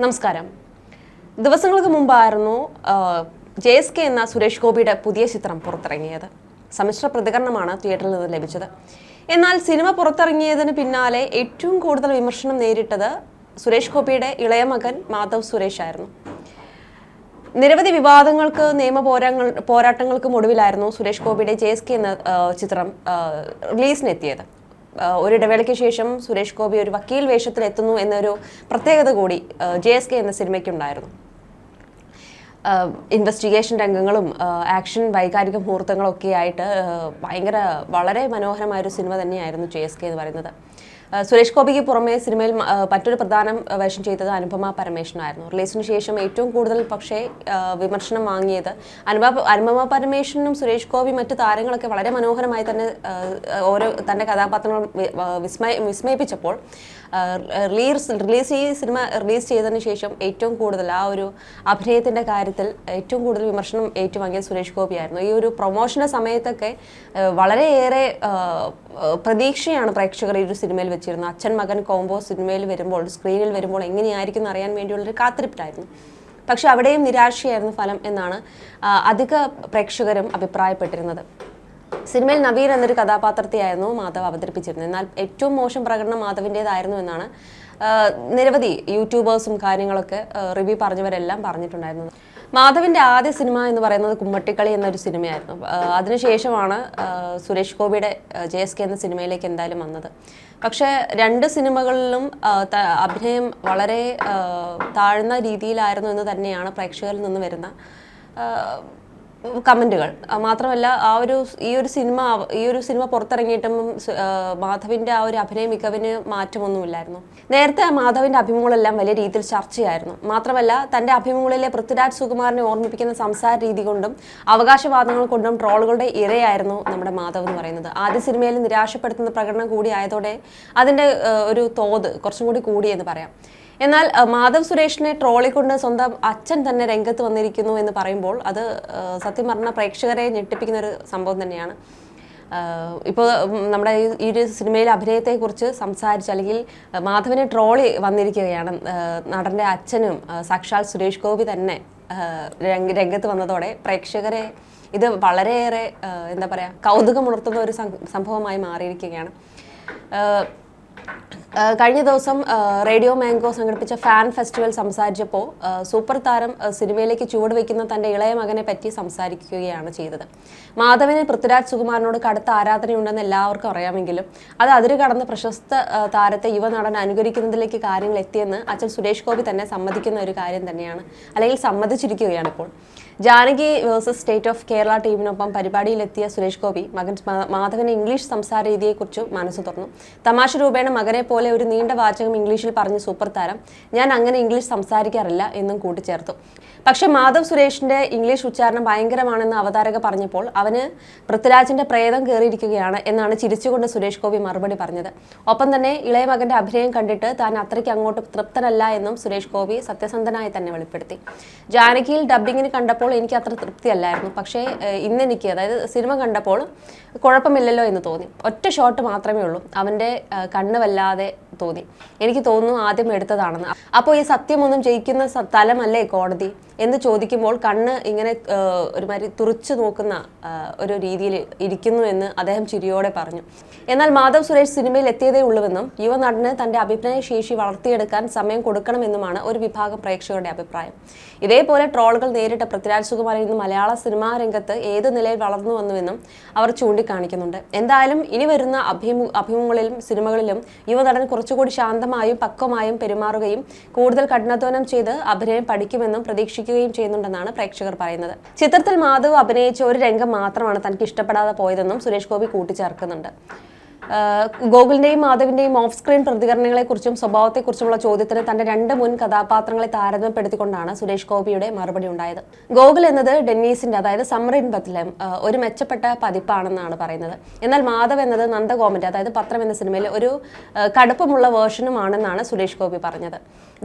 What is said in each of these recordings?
നമസ്കാരം. ദിവസങ്ങൾക്ക് മുമ്പായിരുന്നു ജെ എസ് കെ എന്ന സുരേഷ് ഗോപിയുടെ പുതിയ ചിത്രം പുറത്തിറങ്ങിയത്. സമ്മിശ്ര പ്രതികരണമാണ് തിയേറ്ററിൽ നിന്ന് ലഭിച്ചത്. എന്നാൽ സിനിമ പുറത്തിറങ്ങിയതിന് പിന്നാലെ ഏറ്റവും കൂടുതൽ വിമർശനം നേരിട്ടത് സുരേഷ് ഗോപിയുടെ ഇളയ മകൻ മാധവ് സുരേഷ് ആയിരുന്നു. നിരവധി വിവാദങ്ങൾക്ക് നിയമ പോരാങ്ങൾ പോരാട്ടങ്ങൾക്കും ഒടുവിലായിരുന്നു സുരേഷ് ഗോപിയുടെ ജെ എസ് കെ എന്ന ചിത്രം റിലീസിനെത്തിയത്. ആ, ഒരു ഇടവേളയ്ക്ക് ശേഷം സുരേഷ് ഗോപി ഒരു വക്കീൽ വേഷത്തിൽ എത്തുന്നു എന്നൊരു പ്രത്യേകത കൂടി ജെ എസ് കെ എന്ന സിനിമയ്ക്കുണ്ടായിരുന്നു. ഇൻവെസ്റ്റിഗേഷൻ രംഗങ്ങളും ആക്ഷൻ വൈകാരിക മുഹൂർത്തങ്ങളൊക്കെ ആയിട്ട് ഭയങ്കര വളരെ മനോഹരമായ ഒരു സിനിമ തന്നെയായിരുന്നു ജെ എസ് കെ എന്ന് പറയുന്നത്. സുരേഷ് ഗോപിക്ക് പുറമെ സിനിമയിൽ മറ്റൊരു പ്രധാന വേഷം ചെയ്തത് അനുപമ പരമേശ്വരനായിരുന്നു. റിലീസിന് ശേഷം ഏറ്റവും കൂടുതൽ പക്ഷേ വിമർശനം വാങ്ങിയത് അനുപമ അനുപമ പരമേശ്വരനും സുരേഷ് ഗോപി മറ്റു താരങ്ങളൊക്കെ വളരെ മനോഹരമായി തന്നെ ഓരോ തന്റെ കഥാപാത്രങ്ങൾ വിസ്മയ വിസ്മയിപ്പിച്ചപ്പോൾ റിലീസ് റിലീസ് ഈ സിനിമ റിലീസ് ചെയ്തതിന് ശേഷം ഏറ്റവും കൂടുതൽ ആ ഒരു അഭിനയത്തിന്റെ കാര്യത്തിൽ ഏറ്റവും കൂടുതൽ വിമർശനം ഏറ്റുവാങ്ങിയത് സുരേഷ് ഗോപിയായിരുന്നു. ഈ ഒരു പ്രൊമോഷന്റെ സമയത്തൊക്കെ വളരെയേറെ പ്രതീക്ഷയാണ് പ്രേക്ഷകർ ഈ ഒരു സിനിമയിൽ വെച്ചിരുന്നത്. അച്ഛൻ മകൻ കോംബോ സിനിമയിൽ വരുമ്പോൾ സ്ക്രീനിൽ വരുമ്പോൾ എങ്ങനെയായിരിക്കും എന്ന് അറിയാൻ വേണ്ടിയുള്ളൊരു കാത്തിരിപ്പിലായിരുന്നു. പക്ഷെ അവിടെയും നിരാശയായിരുന്നു ഫലം എന്നാണ് അധിക പ്രേക്ഷകരും അഭിപ്രായപ്പെട്ടിരുന്നത്. സിനിമയിൽ നവീൻ എന്നൊരു കഥാപാത്രത്തെയായിരുന്നു മാധവ് അവതരിപ്പിച്ചിരുന്നത്. എന്നാൽ ഏറ്റവും മോശം പ്രകടനം മാധവിന്റെതായിരുന്നു എന്നാണ് നിരവധി യൂട്യൂബേഴ്സും കാര്യങ്ങളൊക്കെ റിവ്യൂ പറഞ്ഞവരെല്ലാം പറഞ്ഞിട്ടുണ്ടായിരുന്നത് മാധവിന്റെ ആദ്യ സിനിമ എന്ന് പറയുന്നത് കുമ്മട്ടിക്കളി എന്നൊരു സിനിമയായിരുന്നു. അതിനുശേഷമാണ് സുരേഷ് ഗോപിയുടെ ജെ എസ് കെ എന്ന സിനിമയിലേക്ക് എന്തായാലും വന്നത്. പക്ഷേ രണ്ട് സിനിമകളിലും അഭിനയം വളരെ താഴ്ന്ന രീതിയിലായിരുന്നു എന്ന് തന്നെയാണ് പ്രേക്ഷകരിൽ നിന്ന് വരുന്ന ആ, മാത്രമല്ല ആ ഒരു ഈ ഒരു സിനിമ ഈ ഒരു സിനിമ പുറത്തിറങ്ങിയിട്ടും മാധവിന്റെ ആ, ഒരു അഭിനയ മികവിന് മാറ്റമൊന്നുമില്ലായിരുന്നു. നേരത്തെ ആ മാധവിന്റെ അഭിമുഖങ്ങളെല്ലാം വലിയ രീതിയിൽ ചർച്ചയായിരുന്നു. മാത്രമല്ല തന്റെ അഭിമുഖങ്ങളിലെ പൃഥ്വിരാജ് സുകുമാറിനെ ഓർമ്മിപ്പിക്കുന്ന സംസാര രീതി കൊണ്ടും അവകാശവാദങ്ങൾ കൊണ്ടും ട്രോളുകളുടെ ഇരയായിരുന്നു നമ്മുടെ മാധവ് എന്ന് പറയുന്നത്. ആദ്യ സിനിമയിൽ നിരാശപ്പെടുത്തുന്ന പ്രകടനം കൂടി ആയതോടെ അതിന്റെ ഒരു തോത് കുറച്ചും കൂടി കൂടിയെന്ന് പറയാം. എന്നാൽ മാധവ് സുരേഷിനെ ട്രോളിക്കൊണ്ട് സ്വന്തം അച്ഛൻ തന്നെ രംഗത്ത് വന്നിരിക്കുന്നു എന്ന് പറയുമ്പോൾ അത് സത്യം പറഞ്ഞ പ്രേക്ഷകരെ ഞെട്ടിപ്പിക്കുന്ന ഒരു സംഭവം തന്നെയാണ്. ഇപ്പോൾ നമ്മുടെ ഈ- ഒരു സിനിമയിലെ അഭിനയത്തെക്കുറിച്ച് സംസാരിച്ച് അല്ലെങ്കിൽ മാധവനെ ട്രോളി വന്നിരിക്കുകയാണ്. നടന്റെ അച്ഛനും സാക്ഷാൽ സുരേഷ് ഗോപി തന്നെ രംഗത്ത് വന്നതോടെ പ്രേക്ഷകരെ ഇത് വളരെയേറെ എന്താ പറയുക കൗതുകമുണർത്തുന്ന ഒരു സംഭവമായി മാറിയിരിക്കുകയാണ്. കഴിഞ്ഞ ദിവസം റേഡിയോ മാംഗോ സംഘടിപ്പിച്ച ഫാൻ ഫെസ്റ്റിവൽ സംസാരിച്ചപ്പോൾ സൂപ്പർ താരം സിനിമയിലേക്ക് ചുവടുവെക്കുന്ന തന്റെ ഇളയ മകനെ പറ്റി സംസാരിക്കുകയാണ് ചെയ്തത്. മാധവന് പൃഥ്വിരാജ് സുകുമാരനോട് കടുത്ത ആരാധനയുണ്ടെന്ന് എല്ലാവർക്കും അറിയാമെങ്കിലും അത് അതിര് കടന്ന് പ്രശസ്ത താരത്തെ താരത്തെ യുവനടൻ അനുകരിക്കുന്നതിലേക്ക് കാര്യങ്ങൾ എത്തിയെന്ന് അച്ഛൻ സുരേഷ് ഗോപി തന്നെ സമ്മതിക്കുന്ന ഒരു കാര്യം തന്നെയാണ് അല്ലെങ്കിൽ സമ്മതിച്ചിരിക്കുകയാണ് ഇപ്പോൾ. Janaki versus state of Kerala ടീമിനൊപ്പം പരിപാടിയിലെത്തിയ സുരേഷ് ഗോപി മകൻ മാധവന് ഇംഗ്ലീഷ് സംസാര രീതിയെക്കുറിച്ച് മനസ്സ് തുറന്നു. തമാശ രൂപേണ മകനെ പോലെ ഒരു നീണ്ട വാചകം ഇംഗ്ലീഷിൽ പറഞ്ഞ സൂപ്പർ താരം. ഞാൻ അങ്ങനെ ഇംഗ്ലീഷ് സംസാരിക്കാറില്ല എന്നും കൂട്ടിച്ചേർത്തു. പക്ഷേ മാധവ് സുരേഷിന്റെ ഇംഗ്ലീഷ് ഉച്ചാരണം ഭയങ്കരമാണെന്ന് അവതാരക പറഞ്ഞപ്പോൾ അവന് പൃഥ്വിരാജിന്റെ പ്രേതം കയറിയിരിക്കുകയാണ് എന്നാണ് ചിരിച്ചുകൊണ്ട് സുരേഷ് ഗോപി മറുപടി പറഞ്ഞത്. ഒപ്പം തന്നെ ഇളയ മകന്റെ അഭിനയം കണ്ടിട്ട് താൻ അത്രയ്ക്ക് അങ്ങോട്ട് തൃപ്തനല്ല എന്നും സുരേഷ് ഗോപി സത്യസന്ധനായി തന്നെ വെളിപ്പെടുത്തി. ജാനകിയിൽ ഡബ്ബിങ്ങിന് കണ്ടപ്പോൾ എനിക്ക് അത്ര തൃപ്തിയല്ലായിരുന്നു. പക്ഷേ ഇന്നെനിക്ക് അതായത് സിനിമ കണ്ടപ്പോൾ കുഴപ്പമില്ലല്ലോ എന്ന് തോന്നി. ഒറ്റ ഷോട്ട് മാത്രമേ ഉള്ളൂ. അവന്റെ കണ്ണ് വല്ലാതെ തോന്നി. എനിക്ക് തോന്നുന്നു ആദ്യം എടുത്തതാണെന്ന്. അപ്പോൾ ഈ സത്യമൊന്നും ജയിക്കുന്ന സ്ഥലമല്ലേ കോടതി? എന്ന് ചോദിക്കുമ്പോൾ കണ്ണ് ഇങ്ങനെ ഒരുമാതിരി തുറച്ചു നോക്കുന്ന ഒരു രീതിയിൽ ഇരിക്കുന്നു എന്ന് അദ്ദേഹം ചിരിയോടെ പറഞ്ഞു. എന്നാൽ മാധവ് സുരേഷ് സിനിമയിൽ എത്തിയതേ ഉള്ളുവെന്നും യുവനടന് തന്റെ അഭിപ്രായ ശേഷി വളർത്തിയെടുക്കാൻ സമയം കൊടുക്കണമെന്നുമാണ് ഒരു വിഭാഗം പ്രേക്ഷകരുടെ അഭിപ്രായം. ഇതേപോലെ ട്രോളുകൾ നേരിട്ട പൃഥ്വിരാജ് സുകുമാരൻ ഇന്ന് മലയാള സിനിമാ രംഗത്ത് ഏത് നിലയിൽ വളർന്നു വന്നുവെന്നും അവർ ചൂണ്ടിക്കാണിക്കുന്നുണ്ട്. എന്തായാലും ഇനി വരുന്ന അഭിമു അഭിമുഖങ്ങളിലും സിനിമകളിലും യുവനടൻ കുറച്ചുകൂടി ശാന്തമായും പക്വമായും പെരുമാറുകയും കൂടുതൽ കഠിനാധ്വാനം ചെയ്ത് അഭിനയം പഠിക്കുമെന്നും പ്രതീക്ഷിക്കുകയും ചെയ്യുന്നുണ്ടെന്നാണ് പ്രേക്ഷകർ പറയുന്നത്. ചിത്രത്തിൽ മാധവ് അഭിനയിച്ച ഒരു രംഗം മാത്രമാണ് തനിക്ക് ഇഷ്ടപ്പെടാതെ പോയതെന്നും സുരേഷ് ഗോപി കൂട്ടിച്ചേർക്കുന്നുണ്ട്. ഗോകുലിന്റെയും മാധവിന്റെയും ഓഫ് സ്ക്രീൻ പ്രതികരണങ്ങളെക്കുറിച്ചും സ്വഭാവത്തെക്കുറിച്ചുമുള്ള ചോദ്യത്തിന് തന്റെ രണ്ട് മുൻ കഥാപാത്രങ്ങളെ താരതമ്യപ്പെടുത്തിക്കൊണ്ടാണ് സുരേഷ് ഗോപിയുടെ മറുപടി ഉണ്ടായത്. ഗോകുൽ എന്നത് ഡെന്നീസിന്റെ അതായത് സമ്രിൻ ബത്ലം ഒരു മെച്ചപ്പെട്ട പതിപ്പാണെന്നാണ് പറയുന്നത്. എന്നാൽ മാധവ് എന്നത് നന്ദഗോമന്റെ അതായത് പത്രം എന്ന സിനിമയിലെ ഒരു കടുപ്പമുള്ള വേർഷനുമാണെന്നാണ് സുരേഷ് ഗോപി പറഞ്ഞത്.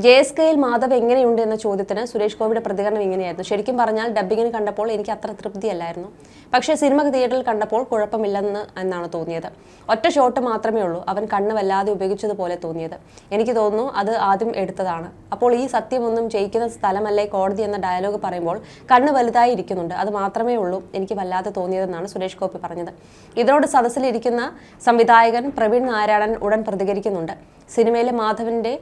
ജെ എസ് കെയിൽ മാധവ് എങ്ങനെയുണ്ട് എന്ന ചോദ്യത്തിന് സുരേഷ് ഗോപിയുടെ പ്രതികരണം ഇങ്ങനെയായിരുന്നു. ശരിക്കും പറഞ്ഞാൽ ഡബ്ബിങ്ങിന് കണ്ടപ്പോൾ എനിക്ക് അത്ര തൃപ്തിയല്ലായിരുന്നു. പക്ഷേ സിനിമ തിയേറ്ററിൽ കണ്ടപ്പോൾ കുഴപ്പമില്ലെന്ന് എന്നാണ് തോന്നിയത്. ഒറ്റ ഷോട്ട് മാത്രമേ ഉള്ളൂ. അവൻ കണ്ണ് വല്ലാതെ ഉപയോഗിച്ചതുപോലെ തോന്നിയത്. എനിക്ക് തോന്നുന്നു അത് ആദ്യം എടുത്തതാണ്. അപ്പോൾ ഈ സത്യമൊന്നും ജയിക്കുന്ന സ്ഥലമല്ലേ കോടതി എന്ന ഡയലോഗ് പറയുമ്പോൾ കണ്ണ് വലുതായി ഇരിക്കുന്നുണ്ട്. അത് മാത്രമേ ഉള്ളൂ എനിക്ക് വല്ലാതെ തോന്നിയതെന്നാണ് സുരേഷ് ഗോപി പറഞ്ഞത്. ഇതിനോട് സദസ്സിലിരിക്കുന്ന സംവിധായകൻ പ്രവീൺ നാരായണൻ ഉടൻ പ്രതികരിക്കുന്നുണ്ട്. സിനിമയിലെ മാധവന്റെ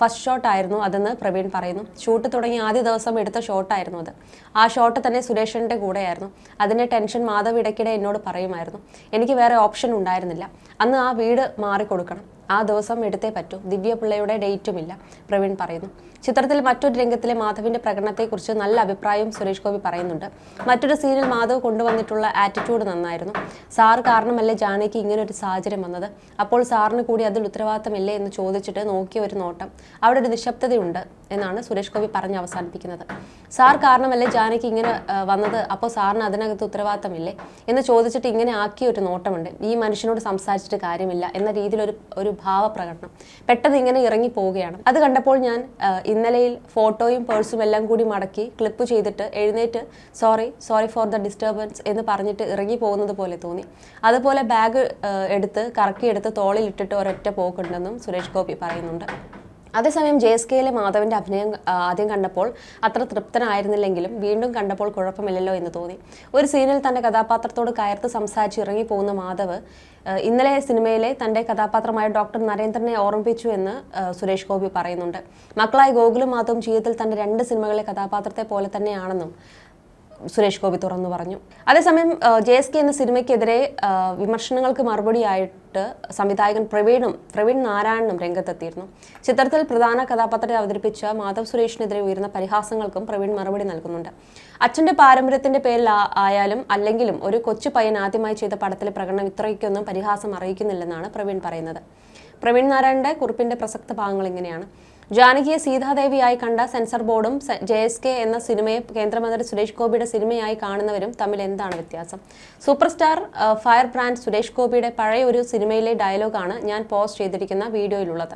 ഫസ്റ്റ് ഷോട്ട് ആയിരുന്നു അതെന്ന് പ്രവീൺ പറയുന്നു. ഷൂട്ട് തുടങ്ങി ആദ്യ ദിവസം എടുത്ത ഷോട്ടായിരുന്നു അത്. ആ ഷോട്ട് തന്നെ സുരേഷിന്റെ കൂടെയായിരുന്നു. അതിന്റെ ടെൻഷൻ മാധവ് ഇടയ്ക്കിടെ എന്നോട് പറയുമായിരുന്നു. എനിക്ക് വേറെ ഓപ്ഷൻ ഉണ്ടായിരുന്നില്ല. അന്ന് ആ വീട് മാറിക്കൊടുക്കണം. ആ ദിവസം എടുത്തേ പറ്റൂ. ദിവ്യപിള്ളയുടെ ഡേറ്റുമില്ല പ്രവീൺ പറയുന്നു. ചിത്രത്തിൽ മറ്റൊരു രംഗത്തിലെ മാധവിന്റെ പ്രകടനത്തെക്കുറിച്ച് നല്ല അഭിപ്രായം സുരേഷ് ഗോപി പറയുന്നുണ്ട്. മറ്റൊരു സീനിൽ മാധവ് കൊണ്ടുവന്നിട്ടുള്ള ആറ്റിറ്റ്യൂഡ് നന്നായിരുന്നു. സാർ കാരണമല്ലേ ജാനകിക്ക് ഇങ്ങനെ ഒരു സാഹചര്യം വന്നത്? അപ്പോൾ സാറിന് കൂടി അതിൽ ഉത്തരവാദിത്തമില്ലേ എന്ന് ചോദിച്ചിട്ട് നോക്കിയ ഒരു നോട്ടം അവിടെ ഒരു നിശബ്ദതയുണ്ട് എന്നാണ് സുരേഷ് ഗോപി പറഞ്ഞ് അവസാനിപ്പിക്കുന്നത്. സാർ കാരണമല്ലേ ജാനകി ഇങ്ങനെ വന്നത്? അപ്പോൾ സാറിന് അതിനകത്ത് ഉത്തരവാദിത്തമില്ലേ? എന്ന് ചോദിച്ചിട്ട് ഇങ്ങനെ ആക്കിയ ഒരു നോട്ടമുണ്ട്. ഈ മനുഷ്യനോട് സംസാരിച്ചിട്ട് കാര്യമില്ല എന്ന രീതിയിലൊരു ഒരു ഭാവപ്രകടനം. പെട്ടെന്ന് ഇങ്ങനെ ഇറങ്ങി പോവുകയാണ്. അത് കണ്ടപ്പോൾ ഞാൻ ഇന്നലെയിൽ ഫോട്ടോയും പേഴ്സും എല്ലാം കൂടി മടക്കി ക്ലിപ്പ് ചെയ്തിട്ട് എഴുന്നേറ്റ് sorry sorry for the disturbance എന്ന് പറഞ്ഞിട്ട് ഇറങ്ങി പോകുന്നത് പോലെ തോന്നി. അതുപോലെ ബാഗ് എടുത്ത് കറക്കിയെടുത്ത് തോളിലിട്ടിട്ട് ഒരൊറ്റ പോക്കുണ്ടെന്നും സുരേഷ് ഗോപി പറയുന്നുണ്ട്. അതേസമയം ജെ എസ് കെയിലെ മാധവന്റെ അഭിനയം ആദ്യം കണ്ടപ്പോൾ അത്ര തൃപ്തനായിരുന്നില്ലെങ്കിലും വീണ്ടും കണ്ടപ്പോൾ കുഴപ്പമില്ലല്ലോ എന്ന് തോന്നി. ഒരു സീനിൽ തന്റെ കഥാപാത്രത്തോട് കയർത്ത് സംസാരിച്ച് ഇറങ്ങി പോകുന്ന മാധവ് ഇന്നലെ സിനിമയിലെ തന്റെ കഥാപാത്രമായ ഡോക്ടർ നരേന്ദ്രനെ ഓർമ്മിപ്പിച്ചു എന്ന് സുരേഷ് ഗോപി പറയുന്നുണ്ട്. മക്കളായ ഗോകുലും മാധവും ജീവിതത്തിൽ തന്റെ രണ്ട് സിനിമകളിലെ കഥാപാത്രത്തെ പോലെ തന്നെയാണെന്നും സുരേഷ് ഗോപി തുറന്നു പറഞ്ഞു. അതേസമയം ജെ എസ് കെ എന്ന സിനിമയ്ക്കെതിരെ വിമർശനങ്ങൾക്ക് മറുപടിയായിട്ട് സംവിധായകൻ പ്രവീണും പ്രവീൺ നാരായണനും രംഗത്തെത്തിയിരുന്നു. ചിത്രത്തിൽ പ്രധാന കഥാപാത്രത്തെ അവതരിപ്പിച്ച മാധവ് സുരേഷിനെതിരെ ഉയർന്ന പരിഹാസങ്ങൾക്കും പ്രവീൺ മറുപടി നൽകുന്നുണ്ട്. അച്ഛന്റെ പാരമ്പര്യത്തിന്റെ പേരിൽ ആയാലും അല്ലെങ്കിലും ഒരു കൊച്ചു പയ്യൻ ആദ്യമായി ചെയ്ത പടത്തിലെ പ്രകടനം ഇത്രയ്ക്കൊന്നും പരിഹാസം അറിയിക്കുന്നില്ലെന്നാണ് പ്രവീൺ പറയുന്നത്. പ്രവീൺ നാരായണന്റെ കുറിപ്പിന്റെ പ്രസക്ത ഭാഗങ്ങൾ ഇങ്ങനെയാണ്. ജാനകിയെ സീതാദേവിയായി കണ്ട സെൻസർ ബോർഡും ജെ എസ് കെ എന്ന സിനിമയെ കേന്ദ്രമന്ത്രി സുരേഷ് ഗോപിയുടെ സിനിമയായി കാണുന്നവരും തമ്മിൽ എന്താണ് വ്യത്യാസം? Super star fire brand Suresh ഗോപിയുടെ പഴയ ഒരു സിനിമയിലെ ഡയലോഗാണ് ഞാൻ പോസ്റ്റ് ചെയ്തിരിക്കുന്ന വീഡിയോയിലുള്ളത്.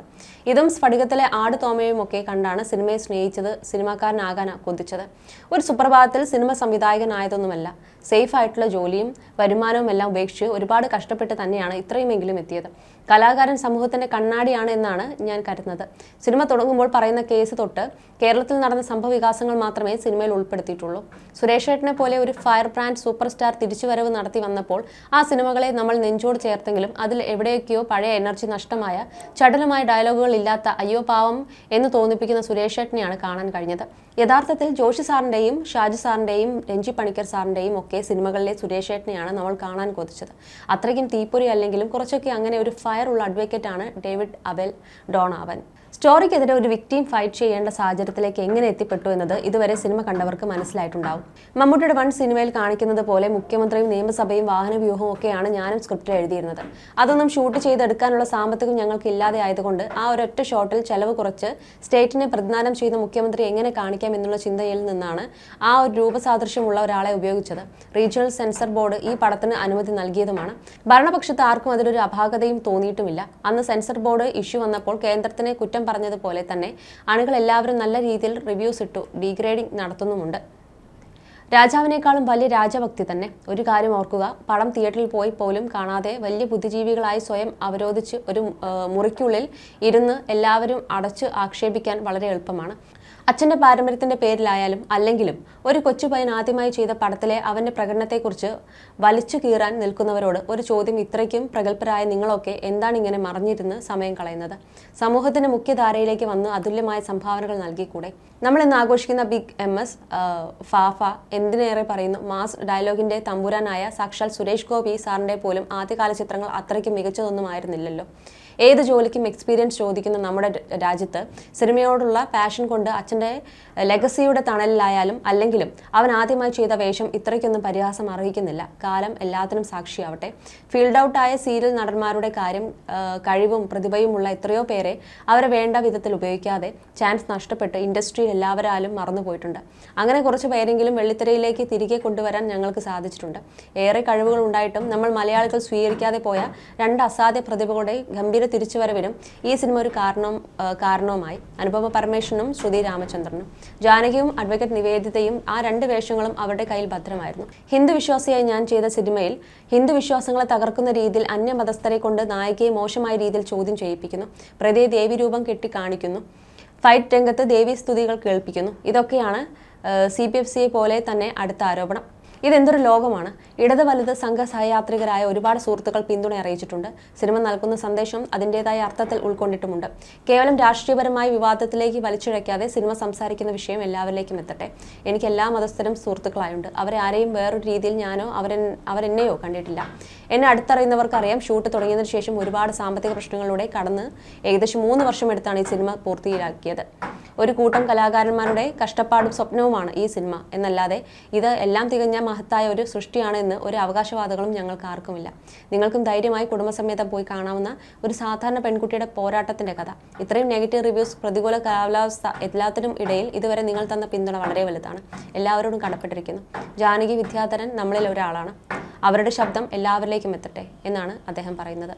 ഇതും സ്ഫടികത്തിലെ ആട് തോമയും ഒക്കെ കണ്ടാണ് സിനിമയെ സ്നേഹിച്ചത് സിനിമാക്കാരനാകാൻ കൊതിച്ചത്. ഒരു സുപ്രഭാതത്തിൽ സിനിമ സംവിധായകനായതൊന്നുമല്ല. സേഫ് ആയിട്ടുള്ള ജോലിയും വരുമാനവും എല്ലാം ഉപേക്ഷിച്ച് ഒരുപാട് കഷ്ടപ്പെട്ട് തന്നെയാണ് ഇത്രയുമെങ്കിലും എത്തിയത്. കലാകാരൻ സമൂഹത്തിന്റെ കണ്ണാടിയാണ് എന്നാണ് ഞാൻ കരുതുന്നത്. സിനിമ തുടങ്ങുമ്പോൾ പറയുന്ന കേസ് തൊട്ട് കേരളത്തിൽ നടന്ന സംഭവ വികാസങ്ങൾ മാത്രമേ സിനിമയിൽ ഉൾപ്പെടുത്തിയിട്ടുള്ളൂ. സുരേഷ് ഏട്ടനെ പോലെ ഒരു ഫയർ ബ്രാൻഡ് സൂപ്പർ സ്റ്റാർ തിരിച്ചുവരവ് നടത്തി വന്നപ്പോൾ ആ സിനിമകളെ നമ്മൾ നെഞ്ചോട് ചേർത്തെങ്കിലും അതിൽ എവിടെയൊക്കെയോ പഴയ എനർജി നഷ്ടമായ ചടലമായ ഡയലോഗുകൾ ഇല്ലാത്ത അയ്യോ പാവം എന്ന് തോന്നിപ്പിക്കുന്ന സുരേഷ് ഏട്ടനെയാണ് കാണാൻ കഴിഞ്ഞത്. യഥാർത്ഥത്തിൽ ജോഷി സാറിന്റെയും ഷാജി സാറിന്റെയും രഞ്ജി പണിക്കർ സാറിന്റെയും ഒക്കെ സിനിമകളിലെ സുരേഷ് ഏട്ടനെയാണ് നമ്മൾ കാണാൻ കൊതിച്ചത്. അത്രയ്ക്കും തീപ്പൊരി അല്ലെങ്കിലും കുറച്ചൊക്കെ അങ്ങനെ ഒരു ഫയർ ഉള്ള അഡ്വക്കേറ്റാണ് ഡേവിഡ് അബൽ ഡോണാവൻ. സ്റ്റോറിക്കെതിരെ ഒരു വിക്ടീം ഫൈറ്റ് ചെയ്യേണ്ട സാഹചര്യത്തിലേക്ക് എങ്ങനെ എത്തിപ്പെട്ടു എന്നത് ഇതുവരെ സിനിമ കണ്ടവർക്ക് മനസ്സിലായിട്ടുണ്ടാവും. മമ്മൂട്ടിയുടെ വൺ സിനിമയിൽ കാണിക്കുന്നത് പോലെ മുഖ്യമന്ത്രിയും നിയമസഭയും വാഹന വ്യൂഹവും ഒക്കെയാണ് ഞാനും സ്ക്രിപ്റ്റ് എഴുതിയിരുന്നത്. അതൊന്നും ഷൂട്ട് ചെയ്തെടുക്കാനുള്ള സാമ്പത്തികം ഞങ്ങൾക്ക് ഇല്ലാതെ ആയതുകൊണ്ട് ആ ഒരൊറ്റ ഷോട്ടിൽ ചെലവ് കുറച്ച് സ്റ്റേറ്റിനെ പ്രതിദാനം ചെയ്ത മുഖ്യമന്ത്രി എങ്ങനെ കാണിക്കാം എന്നുള്ള ചിന്തയിൽ നിന്നാണ് ആ ഒരു രൂപസാദൃശ്യമുള്ള ഒരാളെ ഉപയോഗിച്ചത്. റീജിയണൽ സെൻസർ ബോർഡ് ഈ പടത്തിന് അനുമതി നൽകിയതുമാണ്. ഭരണപക്ഷത്ത് ആർക്കും അതിലൊരു അപാകതയും തോന്നിയിട്ടുമില്ല. അന്ന് സെൻസർ ബോർഡ് ഇഷ്യൂ വന്നപ്പോൾ കേന്ദ്രത്തിനെ കുറ്റം പറഞ്ഞതുപോലെ തന്നെ അണികൾ എല്ലാവരും നല്ല രീതിയിൽ റിവ്യൂസ് ഇട്ടു ഡീഗ്രേഡിംഗ് നടത്തുന്നുമുണ്ട്. രാജാവിനേക്കാളും വലിയ രാജഭക്തി തന്നെ. ഒരു കാര്യം ഓർക്കുക പടം തിയേറ്ററിൽ പോയി പോലും കാണാതെ വലിയ ബുദ്ധിജീവികളായി സ്വയം അവരോധിച്ച് ഒരു മുറിക്കുള്ളിൽ ഇരുന്ന് എല്ലാവരും അടച്ച് ആക്ഷേപിക്കാൻ വളരെ എളുപ്പമാണ്. അച്ഛന്റെ പാരമ്പര്യത്തിന്റെ പേരിലായാലും അല്ലെങ്കിലും ഒരു കൊച്ചു പയ്യൻ ആദ്യമായി ചെയ്ത പടത്തിലെ അവന്റെ പ്രകടനത്തെക്കുറിച്ച് വലിച്ചു കീറാൻ നിൽക്കുന്നവരോട് ഒരു ചോദ്യം ഇത്രയ്ക്കും പ്രഗത്ഭരായ നിങ്ങളൊക്കെ എന്താണ് ഇങ്ങനെ മറിഞ്ഞിരുന്ന് സമയം കളയുന്നത്? സമൂഹത്തിന്റെ മുഖ്യധാരയിലേക്ക് വന്ന് അതുല്യമായ സംഭാവനകൾ നൽകിക്കൂടെ? നമ്മൾ ഇന്ന് ആഘോഷിക്കുന്ന ബിഗ് എം എസ് ഫാഫ എന്തിനേറെ പറയുന്നു മാസ് ഡയലോഗിന്റെ തമ്പുരാനായ സാക്ഷാൽ സുരേഷ് ഗോപി സാറിന്റെ പോലും ആദ്യകാല ചിത്രങ്ങൾ അത്രയ്ക്ക് മികച്ചതൊന്നും ആയിരുന്നില്ലല്ലോ. ഏത് ജോലിക്കും എക്സ്പീരിയൻസ് ചോദിക്കുന്ന നമ്മുടെ രാജ്യത്ത് സിനിമയോടുള്ള പാഷൻ കൊണ്ട് അച്ഛന്റെ ലെഗസിയുടെ തണലിലായാലും അല്ലെങ്കിലും അവൻ ആദ്യമായി ചെയ്ത വേഷം ഇത്രയ്ക്കൊന്നും പരിഹാസം അർഹിക്കുന്നില്ല. കാലം എല്ലാത്തിനും സാക്ഷിയാവട്ടെ. ഫീൽഡ് ഔട്ടായ സീരിയൽ നടന്മാരുടെ കാര്യം കഴിവും പ്രതിഭയുമുള്ള എത്രയോ പേരെ അവരെ വേണ്ട വിധത്തിൽ ഉപയോഗിക്കാതെ ചാൻസ് നഷ്ടപ്പെട്ട് ഇൻഡസ്ട്രിയിൽ എല്ലാവരാലും മറന്നുപോയിട്ടുണ്ട് അങ്ങനെ കുറച്ച് പേരെങ്കിലും വെള്ളിത്തിരയിലേക്ക് തിരികെ കൊണ്ടുവരാൻ ഞങ്ങൾക്ക് സാധിച്ചിട്ടുണ്ട്. ഏറെ കഴിവുകൾ ഉണ്ടായിട്ടും നമ്മൾ മലയാളികൾ സ്വീകരിക്കാതെ പോയ രണ്ട് അസാധ്യ പ്രതിഭകളുടെ ഗംഭീര തിരിച്ചുവരവിനും ഈ സിനിമ ഒരു കാരണം കാരണവുമായി. അനുപമ പരമേശ്വരനും ശ്രുതി രാമചന്ദ്രനും. ജാനകിയും അഡ്വക്കേറ്റ് നിവേദിതയും ആ രണ്ട് വേഷങ്ങളും അവരുടെ കയ്യിൽ ഭദ്രമായിരുന്നു. ഹിന്ദു വിശ്വാസിയായി ഞാൻ ചെയ്ത സിനിമയിൽ ഹിന്ദു വിശ്വാസങ്ങളെ തകർക്കുന്ന രീതിയിൽ അന്യമതസ്ഥരെ കൊണ്ട് നായികയെ മോശമായ രീതിയിൽ ചോദ്യം ചെയ്യിപ്പിക്കുന്നു. പ്രതിയെ ദേവീരൂപം കെട്ടി കാണിക്കുന്നു ഫൈറ്റ് രംഗത്ത് ദേവി സ്തുതികൾ കേൾപ്പിക്കുന്നു. ഇതൊക്കെയാണ് സി പി എഫ് സിയെ പോലെ തന്നെ അടുത്ത ആരോപണം. ഇതെന്തൊരു ലോകമാണ്? ഇടത് വലത് സംഘ സഹയാത്രികരായ ഒരുപാട് സുഹൃത്തുക്കൾ പിന്തുണ അറിയിച്ചിട്ടുണ്ട്. സിനിമ നൽകുന്ന സന്ദേശം അതിന്റെതായ അർത്ഥത്തിൽ ഉൾക്കൊണ്ടിട്ടുമുണ്ട്. കേവലം രാഷ്ട്രീയപരമായ വിവാദത്തിലേക്ക് വലിച്ചിഴയ്ക്കാതെ സിനിമ സംസാരിക്കുന്ന വിഷയം എല്ലാവരിലേക്കും എത്തട്ടെ. എനിക്ക് എല്ലാ മതസ്ഥരും സുഹൃത്തുക്കളായുണ്ട്. അവരെ ആരെയും വേറൊരു രീതിയിൽ ഞാനോ അവരെ അവരെന്നെയോ കണ്ടിട്ടില്ല. എന്നെ അടുത്തറിയുന്നവർക്കറിയാം. ഷൂട്ട് തുടങ്ങിയതിനു ശേഷം ഒരുപാട് സാമ്പത്തിക പ്രശ്നങ്ങളിലൂടെ കടന്ന് ഏകദേശം മൂന്ന് വർഷം എടുത്താണ് ഈ സിനിമ പൂർത്തിയാക്കിയത്. ഒരു കൂട്ടം കലാകാരന്മാരുടെ കഷ്ടപ്പാടും സ്വപ്നവുമാണ് ഈ സിനിമ. എന്നല്ലാതെ ഇത് എല്ലാം തികഞ്ഞ മഹത്തായ ഒരു സൃഷ്ടിയാണ് എന്ന് ഒരു അവകാശവാദങ്ങളും ഞങ്ങൾക്ക് ആർക്കുമില്ല. നിങ്ങൾക്കും ധൈര്യമായി കുടുംബസമേതം പോയി കാണാവുന്ന ഒരു സാധാരണ പെൺകുട്ടിയുടെ പോരാട്ടത്തിന്റെ കഥ. ഇത്രയും നെഗറ്റീവ് റിവ്യൂസ് പ്രതികൂല കാലാവസ്ഥ എല്ലാത്തിനും ഇടയിൽ ഇതുവരെ നിങ്ങൾ തന്ന പിന്തുണ വളരെ വലുതാണ്. എല്ലാവരോടും കടപ്പെട്ടിരിക്കുന്നു. ജാനകി വിദ്യാധരൻ നമ്മളിൽ ഒരാളാണ്. അവരുടെ ശബ്ദം എല്ലാവരിലേക്കും എത്തട്ടെ എന്നാണ് അദ്ദേഹം പറയുന്നത്.